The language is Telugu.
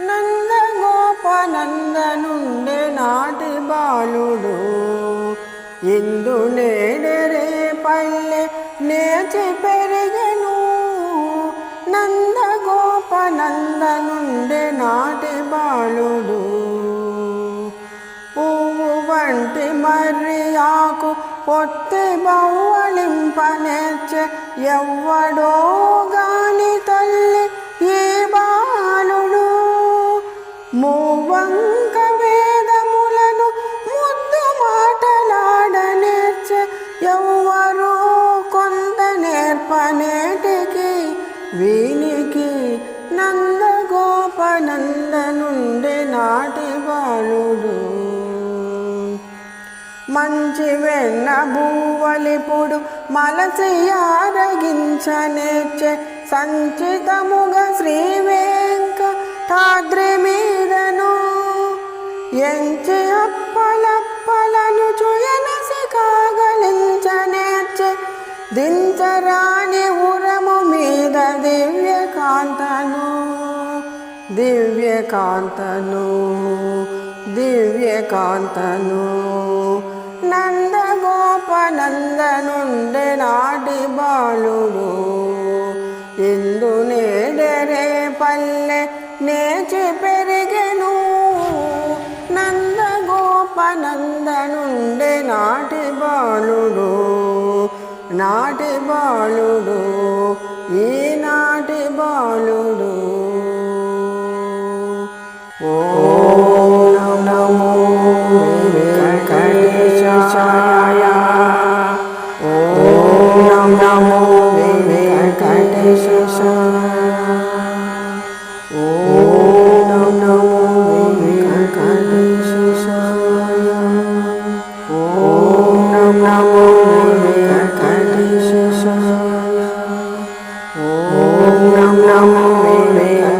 నందగోపనందనుండే నాటి బాలుడు. ఇందు నేడరే పల్లె నేచి పెరిగెను. నందగోపనందనుండే నాటి బాలుడు. పువ్వు వంటి మర్రి ఆకు పొత్తి బవ్వలింపనేర్చె ఎవ్వడో మూవంక వేదములను ముద్దు మాటలాడనేర్చె ఎవ్వరూ కొంత నేర్పనేటికి వీనికి నందగోపనందనుండే నాటి బాలుడు మంచి వెన్న భూవలిపుడు మలసి ఆరగించనేర్చె సంచితముగ శ్రీ వెంకటాద్రి దివ్యకాంతను దివ్యకాంతను నందగోపనందనుండె నాటి బాలుడు ఇందు నేడరే పల్లె నేచి పెరిగెను నందగోపనందనుండె నాటి బాలుడు నాటి బాలుడు ఈనాటి బాలుడు oh Om Namo Vivekananda